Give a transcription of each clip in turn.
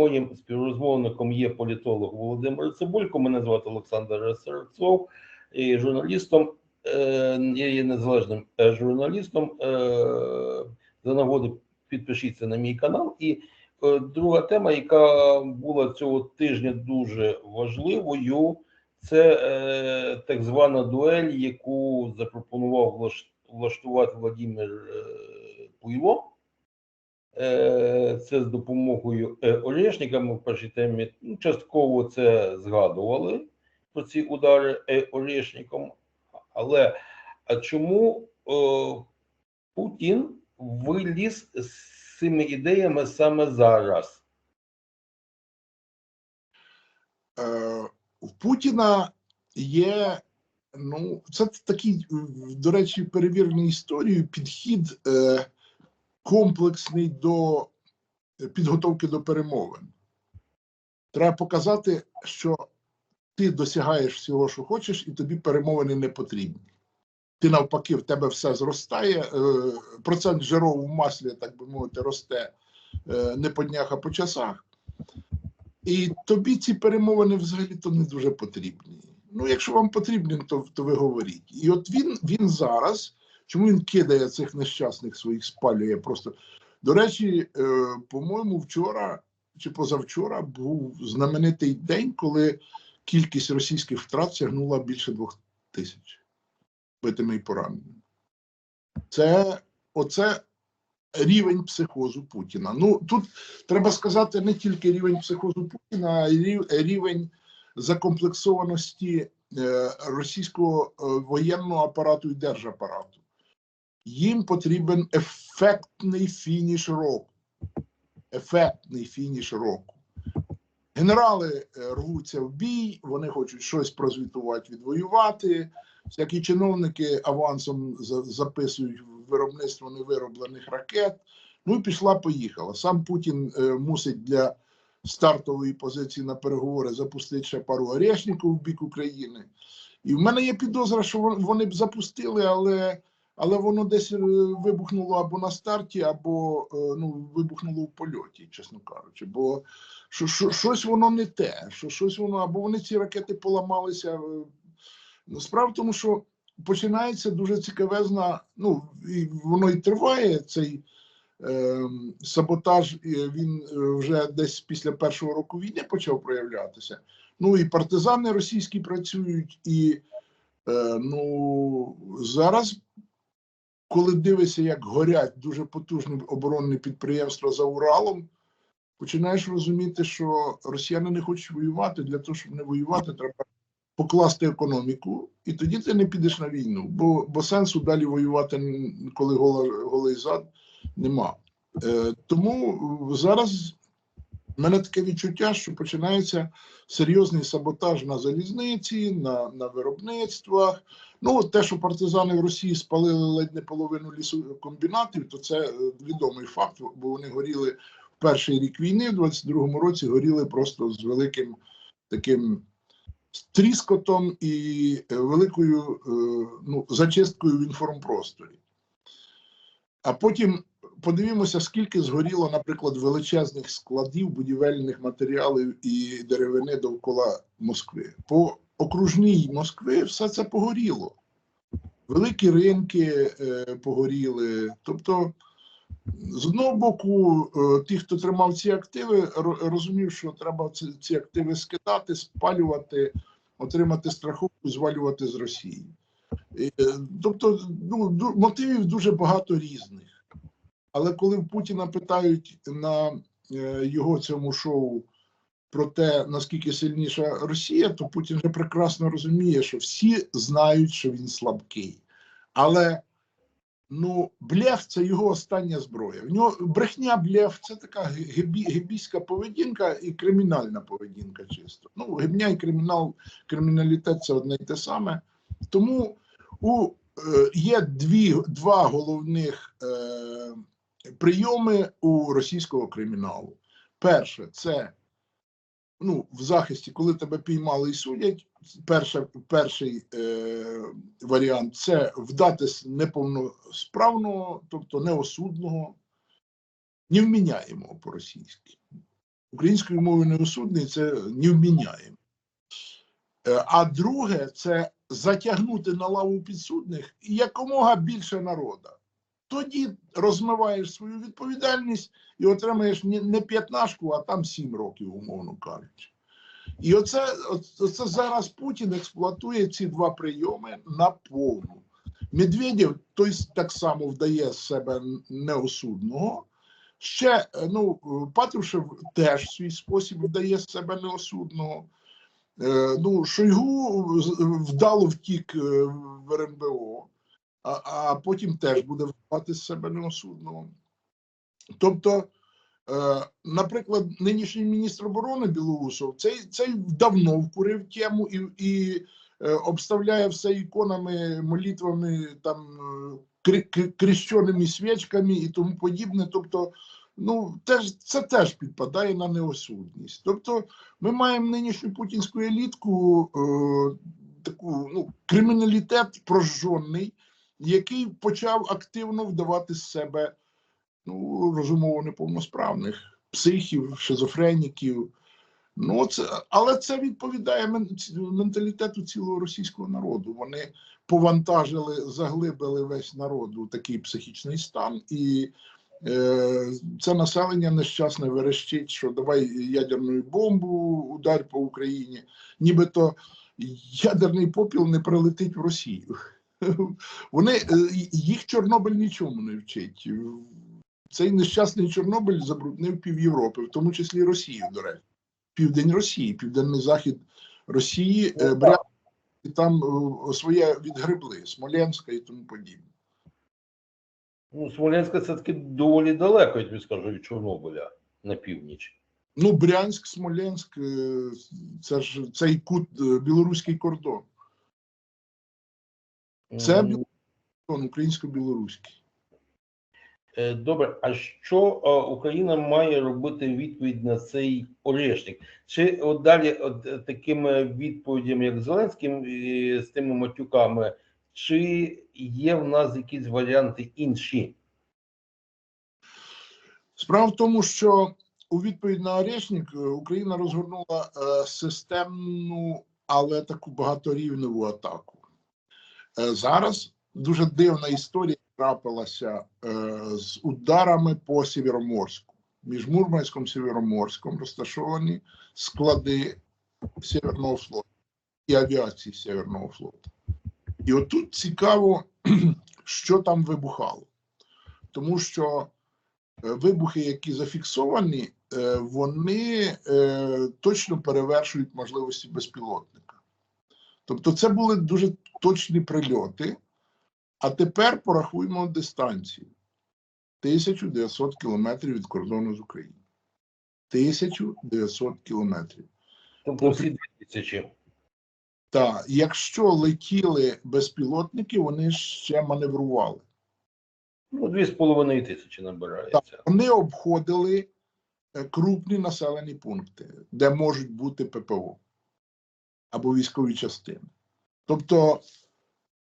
Моїм співрозмовником є політолог Володимир Цибулько. Мене звати Олександр Серцов. І журналістом е, я є незалежним е, журналістом. Е, за нагоди підпишіться на мій канал. І друга тема, яка була цього тижня дуже важливою, це так звана дуель, яку запропонував влаштувати Владимир Пуйло. Е, Це з допомогою е, Орешника. Ми в першій темі ну, частково це згадували про ці удари е, Орешником. Але а чому Путін виліз з цими ідеями саме зараз? В Путіна є, ну, це такий, до речі, перевірений історією підхід комплексний до підготовки до перемовин. Треба показати, що ти досягаєш всього, що хочеш, і тобі перемовини не потрібні. Ти навпаки, в тебе все зростає, е, процент жиров у маслі, так би мовити, росте е, не по днях, а по часах. І тобі ці перемовини взагалі-то не дуже потрібні. Ну, якщо вам потрібні, то, то ви говоріть. І от він, він зараз, чому він кидає цих нещасних своїх, спалює просто. До речі, е, по-моєму, вчора чи позавчора був знаменитий день, коли кількість російських втрат сягнула більше двох тисяч битими і пораненими. Це оце рівень психозу Путіна. Ну тут треба сказати не тільки рівень психозу Путіна, а й рів- рівень закомплексованості е, російського е, воєнного апарату і держапарату. Їм потрібен ефектний фініш року. Ефектний фініш року. Генерали е, рвуться в бій, вони хочуть щось прозвітувати, відвоювати. Всякі чиновники авансом записують виробництво невироблених ракет. Ну і пішла, поїхала. Сам Путін е, мусить для стартової позиції на переговори запустити ще пару орешників в бік України. І в мене є підозра, що вони б запустили, але, але воно десь е, вибухнуло або на старті, або е, ну, вибухнуло в польоті, чесно кажучи. Бо що, що, щось воно не те, що щось воно, або вони ці ракети поламалися. е, Справа в тому, що починається дуже цікавезна, ну і воно і триває цей саботаж. Він вже десь після першого року війни почав проявлятися. Ну і партизани російські працюють, і ну зараз, коли дивишся, як горять дуже потужні оборонні підприємства за Уралом. Починаєш розуміти, що росіяни не хочуть воювати. Для того, щоб не воювати, треба покласти економіку, і тоді ти не підеш на війну, бо, бо сенсу далі воювати, коли гола, голий зад, нема. Е, тому зараз мене таке відчуття, що починається серйозний саботаж на залізниці, на, на виробництвах. Ну, те, що партизани в Росії спалили ледь не половину лісокомбінатів, то це е, відомий факт, бо вони горіли в перший рік війни, в 22-му році горіли просто з великим таким тріскотом і е, великою е, ну, зачисткою в інформпросторі. А потім подивімося, скільки згоріло, наприклад, величезних складів будівельних матеріалів і деревини довкола Москви. По окружній Москви все це погоріло. Великі ринки е, погоріли. Тобто, з одного боку, е, ті, хто тримав ці активи, розумів, що треба ці, ці активи скидати, спалювати, отримати страховку, звалювати з Росії. Е, Тобто, ну, мотивів дуже багато різних. Але коли в Путіна питають на е, його цьому шоу про те, наскільки сильніша Росія, то Путін вже прекрасно розуміє, що всі знають, що він слабкий. Але ну, блеф це його остання зброя. В нього брехня, блеф це така гебі, гебійська поведінка і кримінальна поведінка чисто. Ну, гебня і кримінал, криміналітет це одне й те саме. Тому у, е, є дві, два головних е, прийоми у російського криміналу. Перше, це ну, в захисті, коли тебе піймали і судять. Перше, перший е, варіант це вдатись неповносправного, тобто неосудного, невміняємого по-російськи. Українською мовою неосудний це невміняємо. Е, А друге, це затягнути на лаву підсудних якомога більше народа. Тоді розмиваєш свою відповідальність і отримаєш не п'ятнашку, а там сім років, умовно кажучи. І оце, оце зараз Путін експлуатує ці два прийоми на повну. Медведєв той так само вдає з себе неосудного. Ще ну, Патрушев теж в свій спосіб вдає з себе неосудного. Е, Ну, Шойгу вдало втік е, в РНБО, а, а потім теж буде вдавати з себе неосудного. Тобто, е, наприклад, нинішній міністр оборони Білоусов цей, цей давно вкурив тему і, і е, обставляє все іконами, молитвами, там, е, крещеними свічками і тому подібне. Тобто, ну, теж, це теж підпадає на неосудність. Тобто, ми маємо нинішню путінську елітку, е, таку ну, криміналітет прожжений, який почав активно вдавати з себе ну, розумово неповносправних психів, шизофреніків. Ну, це, але це відповідає менталітету цілого російського народу. Вони повантажили, заглибили весь народ у такий психічний стан, і е, це населення нещасне верещить, що давай ядерну бомбу ударь по Україні, нібито ядерний попіл не прилетить в Росію. Вони е, їх Чорнобиль нічому не вчить. Цей нещасний Чорнобиль забруднив пів Європи, в тому числі Росію, до речі. Південь Росії, південний захід Росії, е, Брянськ, і там е, своє відгребли, Смоленська і тому подібне. Ну, Смоленська це таки доволі далеко, я тобі скажу, від Чорнобиля на північ. Ну, Брянськ, Смоленськ, це ж цей кут білоруський кордон. Це Кордон українсько-білоруський. Е, Добре, а що Україна має робити відповідь на цей орешник? Чи от далі от е, такими відповідями, як Зеленським, і з тими матюками, чи є в нас якісь варіанти інші? Справа в тому, що у відповідь на Орешник е, Україна розгорнула системну, але таку багаторівневу атаку. Е, зараз дуже дивна історія трапилася е, з ударами по Сєвєроморську. Між Мурманськом і Сєвєроморськом розташовані склади Сєвєрного флоту і авіації Сєвєрного флоту. І отут цікаво, що там вибухало. Тому що е, вибухи, які зафіксовані, вони точно перевершують можливості безпілотника. Тобто, це були дуже точні прильоти. А тепер порахуємо дистанцію: 1900 кілометрів від кордону з Україною. 1900 кілометрів. Тобто всі дві тисячі. Так, якщо летіли безпілотники, вони ще маневрували. Ну, дві з половиною тисячі набирається. Вони обходили е, крупні населені пункти, де можуть бути ППО або військові частини. Тобто,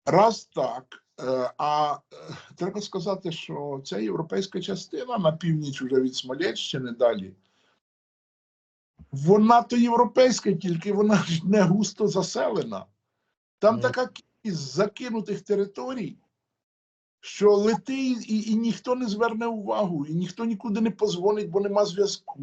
раз так, е, а е, треба сказати, що ця європейська частина на північ уже від Смоленщини далі. Вона то європейська, тільки вона ж не густо заселена. Там Ну. така кількість закинутих територій, що лети і, і ніхто не зверне увагу, і ніхто нікуди не позвонить, бо нема зв'язку.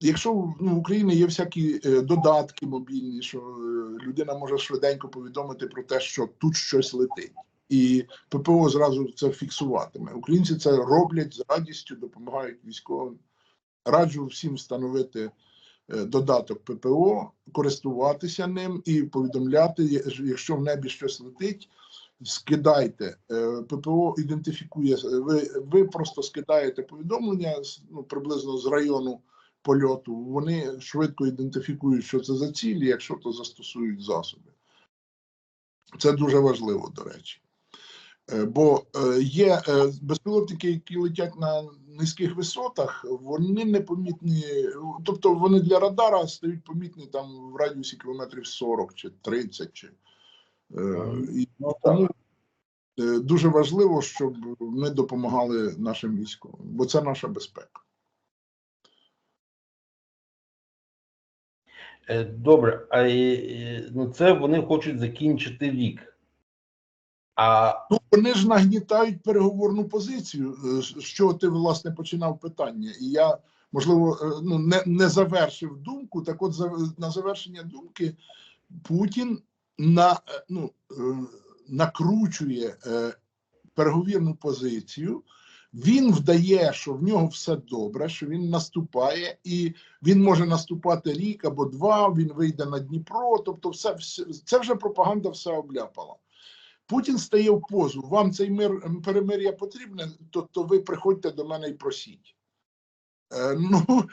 Якщо ну, в Україні є всякі е, додатки мобільні, що е, людина може швиденько повідомити про те, що тут щось летить, і ППО зразу це фіксуватиме. Українці це роблять з радістю, допомагають військовим. Раджу всім встановити е, додаток ППО, користуватися ним і повідомляти, якщо в небі щось летить, скидайте. Е, ППО ідентифікує. Ви, ви просто скидаєте повідомлення ну, приблизно з району польоту. Вони швидко ідентифікують, що це за цілі, якщо то застосують засоби. Це дуже важливо, до речі. Е, Бо е, є е, безпілотники, які летять на низьких висотах, вони непомітні, тобто вони для радара стають помітні там в радіусі кілометрів 40 чи 30. Чи, і тому дуже важливо, щоб ми допомагали нашим військовим, бо це наша безпека. Добре, а е, ну це вони хочуть закінчити рік. А Ну, вони ж нагнітають переговорну позицію, е, з чого ти власне починав питання. І я, можливо, е, ну, не, не завершив думку. Так от, на завершення думки, Путін на, е, ну, е, накручує е, переговірну позицію. Він вдає, що в нього все добре, що він наступає, і він може наступати рік або два. Він вийде на Дніпро. Тобто, все, все це вже пропаганда все обляпала. Путін стає в позу. Вам цей мир перемир'я потрібне, то, то ви приходьте до мене і просіть. Е, ну,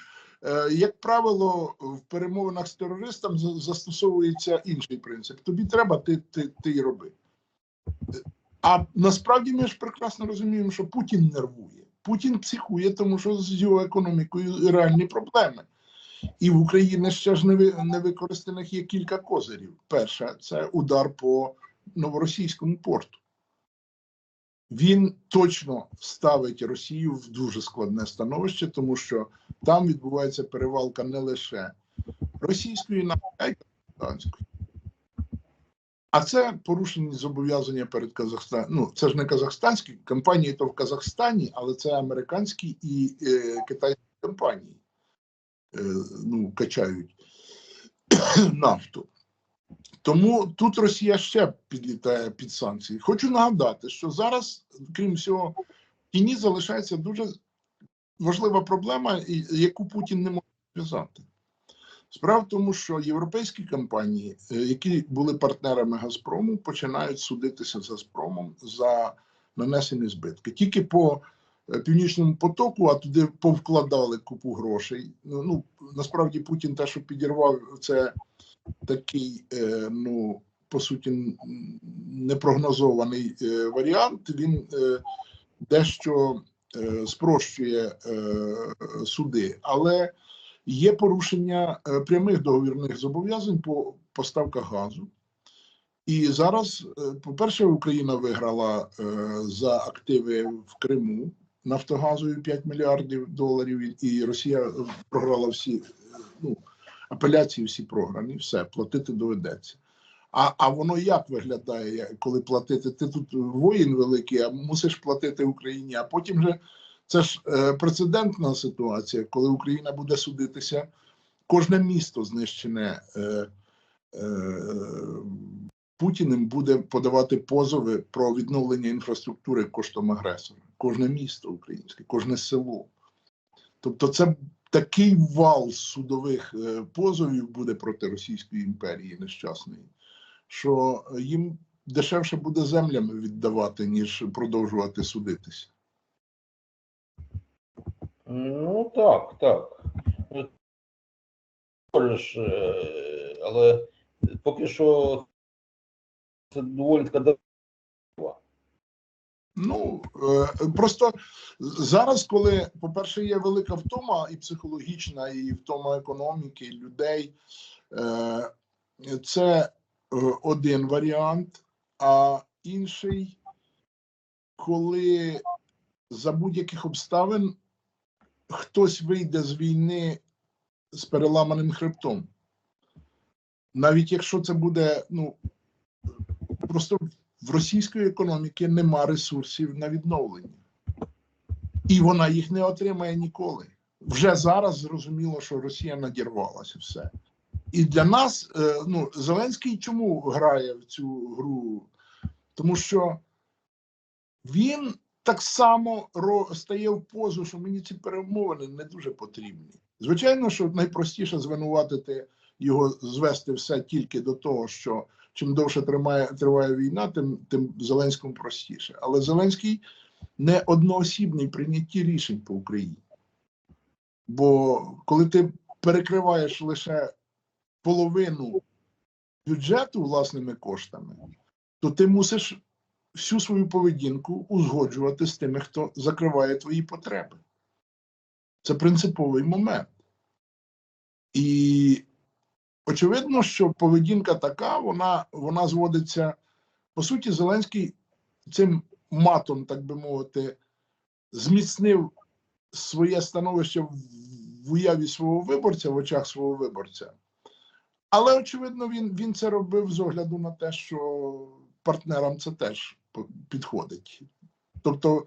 е, як правило, в перемовинах з терористом застосовується інший принцип. Тобі треба, ти, ти, ти й роби. А насправді ми ж прекрасно розуміємо, що Путін нервує. Путін психує, тому що з його економікою реальні проблеми. І в Україні ще ж не використаних є кілька козирів. Перше це удар по новоросійському порту. Він точно ставить Росію в дуже складне становище, тому що там відбувається перевалка не лише російської нафти, а й казахстанської. А це порушені зобов'язання перед Казахстаном. Ну, це ж не казахстанські компанії, то в Казахстані, але це американські і е, китайські компанії е, ну, качають нафту. Тому тут Росія ще підлітає під санкції. Хочу нагадати, що зараз, крім всього, в тіні залишається дуже важлива проблема, яку Путін не може зв'язати. Справа в тому, що європейські компанії, е, які були партнерами Газпрому, починають судитися з Газпромом за нанесені збитки. Тільки по е, північному потоку, а туди повкладали купу грошей. Ну, ну насправді Путін те, що підірвав, це такий, е, ну по суті, непрогнозований варіант. Він дещо спрощує суди, але є порушення е, прямих договірних зобов'язань по поставках газу. І зараз, е, по-перше, Україна виграла е, за активи в Криму Нафтогазою 5 мільярдів доларів, і Росія програла всі ну, апеляції, всі програні, все, платити доведеться. А, а воно як виглядає, коли платити? Ти тут воїн великий, а мусиш платити Україні, а потім же це ж е, прецедентна ситуація, коли Україна буде судитися, кожне місто знищене е, е, Путіним буде подавати позови про відновлення інфраструктури коштом агресора. Кожне місто українське, кожне село. Тобто, це такий вал судових е, позовів буде проти Російської імперії нещасної, що їм дешевше буде землями віддавати, ніж продовжувати судитися. Ну так, так. Ну, е, але поки що це доволі така. Ну е, просто зараз, коли, по-перше, є велика втома і психологічна, і втома економіки, і людей, е, це один варіант, а інший, коли за будь-яких обставин хтось вийде з війни з переламаним хребтом. Навіть якщо це буде, ну просто в російської економіки нема ресурсів на відновлення, і вона їх не отримає ніколи. Вже зараз зрозуміло, що Росія надірвалася все. І для нас, е, ну, Зеленський чому грає в цю гру? Тому що він так само стає в позу, що мені ці перемовини не дуже потрібні. Звичайно, що найпростіше звинуватити його, звести все тільки до того, що чим довше тримає, триває війна, тим, тим Зеленському простіше. Але Зеленський не одноосібний прийнятті рішень по Україні. Бо коли ти перекриваєш лише половину бюджету власними коштами, то ти мусиш всю свою поведінку узгоджувати з тими, хто закриває твої потреби. Це принциповий момент. І очевидно, що поведінка така, вона, вона зводиться. По суті, Зеленський цим матом, так би мовити, зміцнив своє становище в уяві свого виборця, в очах свого виборця. Але очевидно, він, він це робив з огляду на те, що партнерам це теж підходить. Тобто,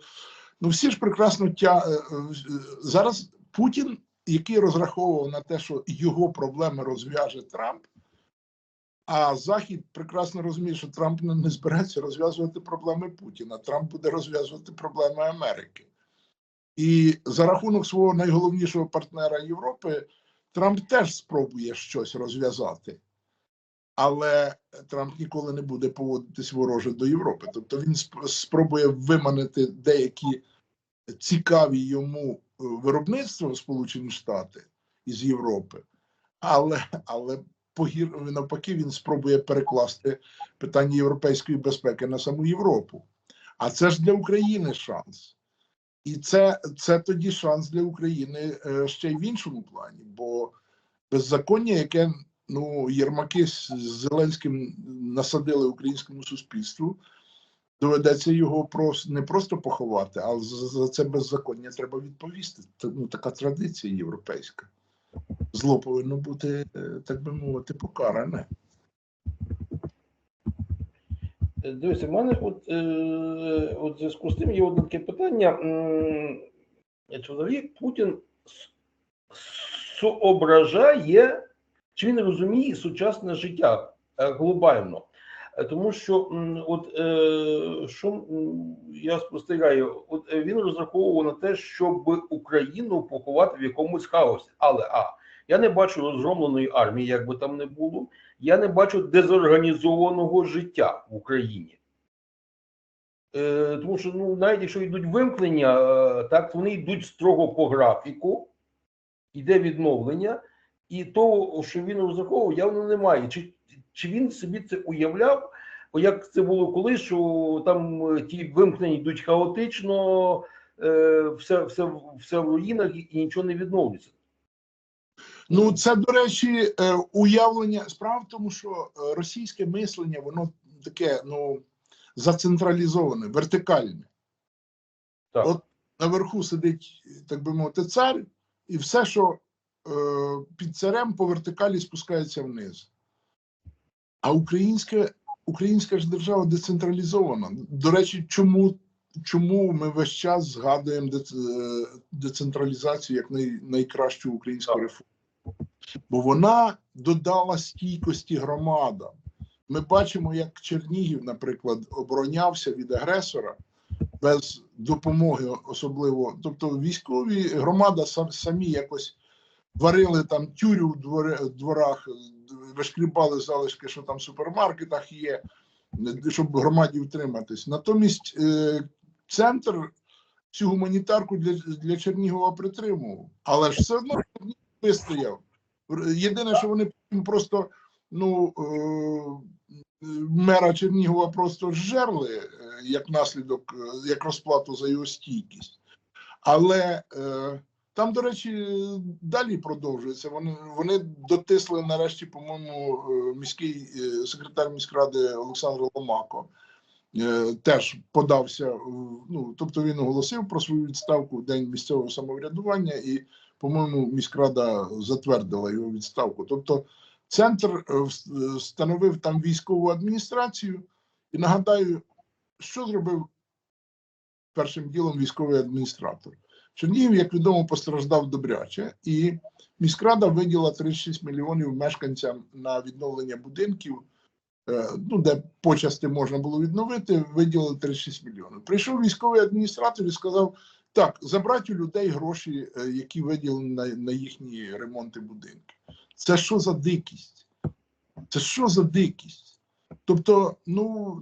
ну всі ж прекрасно тя... е, е, зараз Путін, який розраховував на те, що його проблеми розв'яже Трамп, а Захід прекрасно розуміє, що Трамп не не збирається розв'язувати проблеми Путіна. Трамп буде розв'язувати проблеми Америки. І за рахунок свого найголовнішого партнера Європи Трамп теж спробує щось розв'язати. Але Трамп ніколи не буде поводитись вороже до Європи. Тобто він спробує виманити деякі цікаві йому е, виробництва Сполучені Штати із Європи, але, але погір, навпаки він спробує перекласти питання європейської безпеки на саму Європу. А це ж для України шанс. І це, це тоді шанс для України е, ще й в іншому плані, бо беззаконня, яке ну, Єрмаки з Зеленським насадили українському суспільству, доведеться його не просто поховати, а за, це беззаконня треба відповісти. Ну, така традиція європейська. Зло повинно бути, е, так би мовити, покаране. Дивіться, в мене от, е, от зв'язку з тим є одне таке питання. Взагалі Путін соображає, чи він розуміє сучасне життя е, глобально? Е, Тому що от е, що я спостерігаю, от він розраховував на те, щоб Україну поховати в якомусь хаосі. Але а я не бачу розгромленої армії, як би там не було. Я не бачу дезорганізованого життя в Україні. Е, тому що ну, навіть якщо йдуть вимкнення, так вони йдуть строго по графіку, йде відновлення, і того, що він розраховував, явно немає. Чи, чи він собі це уявляв, як це було колись, що там е, ті вимкнення йдуть хаотично, е, все, все, все в руїнах і, нічого не відновлюється. Ну, це, до речі, е, уявлення. Справа в тому, що російське мислення, воно таке, ну, зацентралізоване, вертикальне. Так. От наверху сидить, так би мовити, цар, і все, що під царем по вертикалі спускається вниз. А українська, українська ж держава децентралізована. До речі, чому, чому ми весь час згадуємо е, децентралізацію як най, найкращу українську реформу? Бо вона додала стійкості громадам. Ми бачимо, як Чернігів, наприклад, оборонявся від агресора без допомоги, особливо. Тобто, військові громада сам- самі якось варили там тюрю в дворах, вишкрібали залишки, що там в супермаркетах є, щоб громаді втриматись. Натомість е, центр цю гуманітарку для, для Чернігова притримував, але ж все одно вистояв. Єдине, що вони просто ну, е, мера Чернігова просто зжерли е, як наслідок, е, як розплату за його стійкість. Але е, там, до речі, далі продовжується. Вони, вони дотисли нарешті, по-моєму, е, міський е, секретар міськради Олександр Ломако. е, Теж подався, ну тобто він оголосив про свою відставку в день місцевого самоврядування, і, по-моєму, міськрада затвердила його відставку. Тобто, центр вс- встановив там військову адміністрацію, і нагадаю, що зробив першим ділом військовий адміністратор. Чернігів, як відомо, постраждав добряче, і міськрада виділа 36 мільйонів мешканцям на відновлення будинків, е, ну, де почасти можна було відновити, виділили 36 мільйонів. Прийшов військовий адміністратор і сказав: так, забрати у людей гроші, е, які виділені на, на їхні ремонти будинків. Це що за дикість? Це що за дикість? Тобто, ну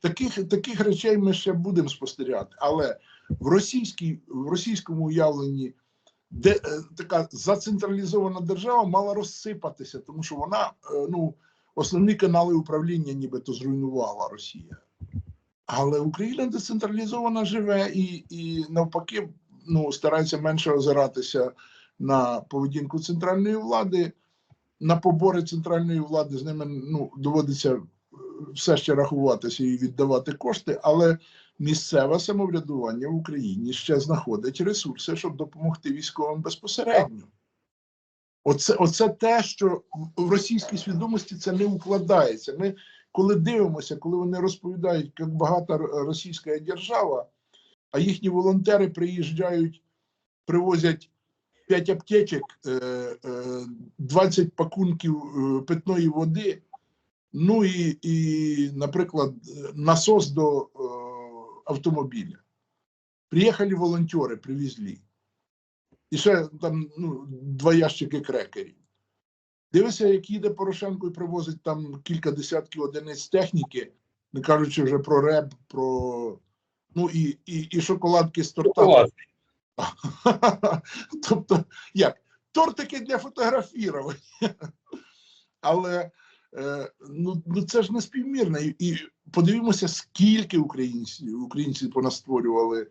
таких, таких речей ми ще будемо спостерігати, але в російській в російському уявленні де е, така зацентралізована держава мала розсипатися, тому що вона е, ну основні канали управління нібито зруйнувала Росія. Але Україна децентралізована живе і, і навпаки ну, старається менше озиратися на поведінку центральної влади, на побори центральної влади з ними ну, доводиться все ще рахуватися і віддавати кошти, але місцеве самоврядування в Україні ще знаходить ресурси, щоб допомогти військовим безпосередньо. Оце, оце те, що в- російській свідомості це не укладається. Ми, коли дивимося, коли вони розповідають, як багата російська держава, а їхні волонтери приїжджають, привозять 5 аптечок, е, е, 20 пакунків е, питної води, ну і, і наприклад, насос до е, автомобіля. Приїхали волонтери, привезли. І ще там ну, два ящики крекерів. Дивися, як їде Порошенко і привозить там кілька десятків одиниць техніки, не кажучи вже про реп, про ну і, і, і шоколадки з торта. Тобто, як? Тортики для фотографірування. Але ну, ну це ж не співмірно. І, і подивімося, скільки українців, українці понастворювали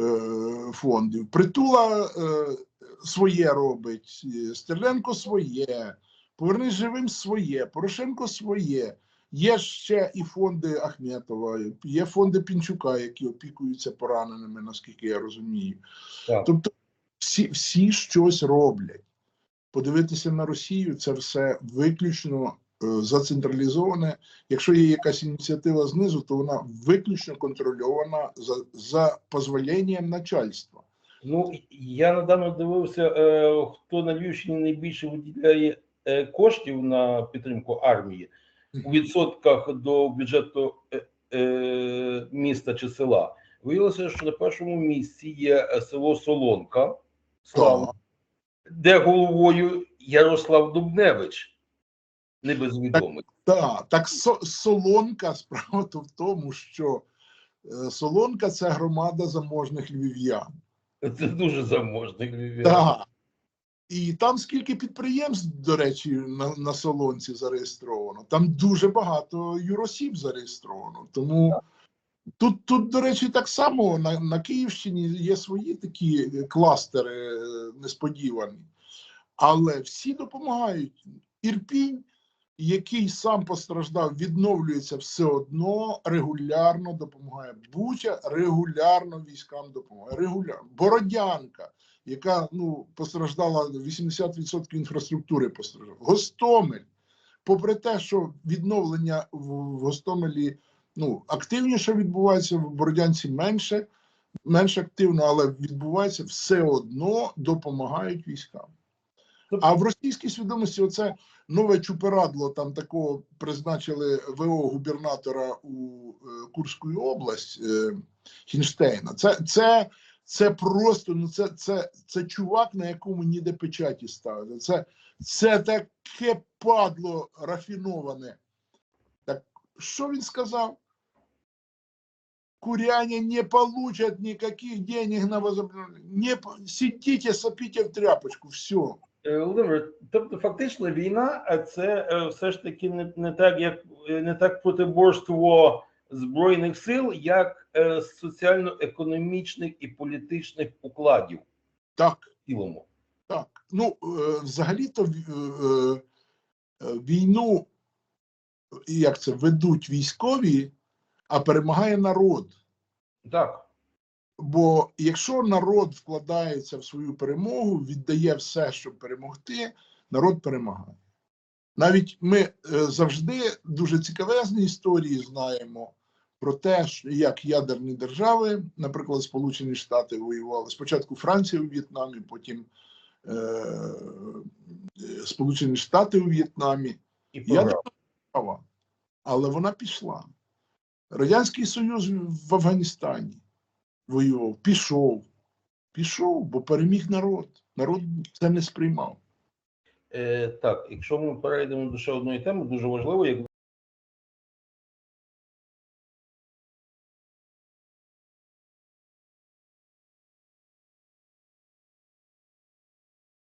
е, фондів. Притула е, своє робить, е, Стерленко своє, Повернись живим своє, Порошенко своє. Є ще і фонди Ахметова, є фонди Пінчука, які опікуються пораненими, наскільки я розумію. Так. Тобто всі, всі щось роблять. Подивитися на Росію це все виключно е, зацентралізоване. Якщо є якась ініціатива знизу, то вона виключно контрольована за, за дозволенням начальства. Ну, я недавно дивився, е, хто на Львівщині найбільше виділяє е, коштів на підтримку армії у відсотках до бюджету е, е, міста чи села. Виявилося, що на першому місці є е, село Солонка, слава, де головою Ярослав Дубневич, небезвідомий. Так, так со, Солонка справа то в тому, що е, Солонка це громада заможних львів'ян. Це дуже заможний львів'ян. Так. І там скільки підприємств, до речі, на, на Солонці зареєстровано. Там дуже багато юросіб зареєстровано. Тому тут, тут, до речі, так само на, на Київщині є свої такі кластери е, несподівані. Але всі допомагають. Ірпінь, який сам постраждав, відновлюється все одно, регулярно допомагає. Буча регулярно військам допомагає. Регулярно. Бородянка яка ну постраждала 80% інфраструктури постраждала. Гостомель, попри те, що відновлення в, Гостомелі ну активніше відбувається, в Бородянці менше, менш активно, але відбувається все одно допомагають військам. А в російській свідомості оце нове чуперадло там такого призначили ВО губернатора у е, Курську область е, Хінштейна. Це, це це просто ну це, це, це чувак, на якому ніде печаті ставити. Це, це таке падло рафіноване. Так що він сказав? Куряне не получат никаких денег на возобновление. Не, сидите, сопите в тряпочку, все. Е, Володимир, тобто фактично війна, а це е, все ж таки не, не так, як не так протиборство збройних сил, як е, соціально-економічних і політичних укладів Так. цілому. Так, ну е, взагалі-то війну, як це, ведуть військові, а перемагає народ. Так. Бо якщо народ вкладається в свою перемогу, віддає все, щоб перемогти, народ перемагає. Навіть ми е, завжди дуже цікавезні історії знаємо про те, як ядерні держави, наприклад, Сполучені Штати воювали спочатку Франція у В'єтнамі, потім е, Сполучені Штати у В'єтнамі. І Я програв. Права. Але вона пішла. Радянський Союз в Афганістані воював, пішов. Пішов, бо переміг народ. Народ це не сприймав. Е, так, якщо ми перейдемо до ще одної теми, дуже важливо, як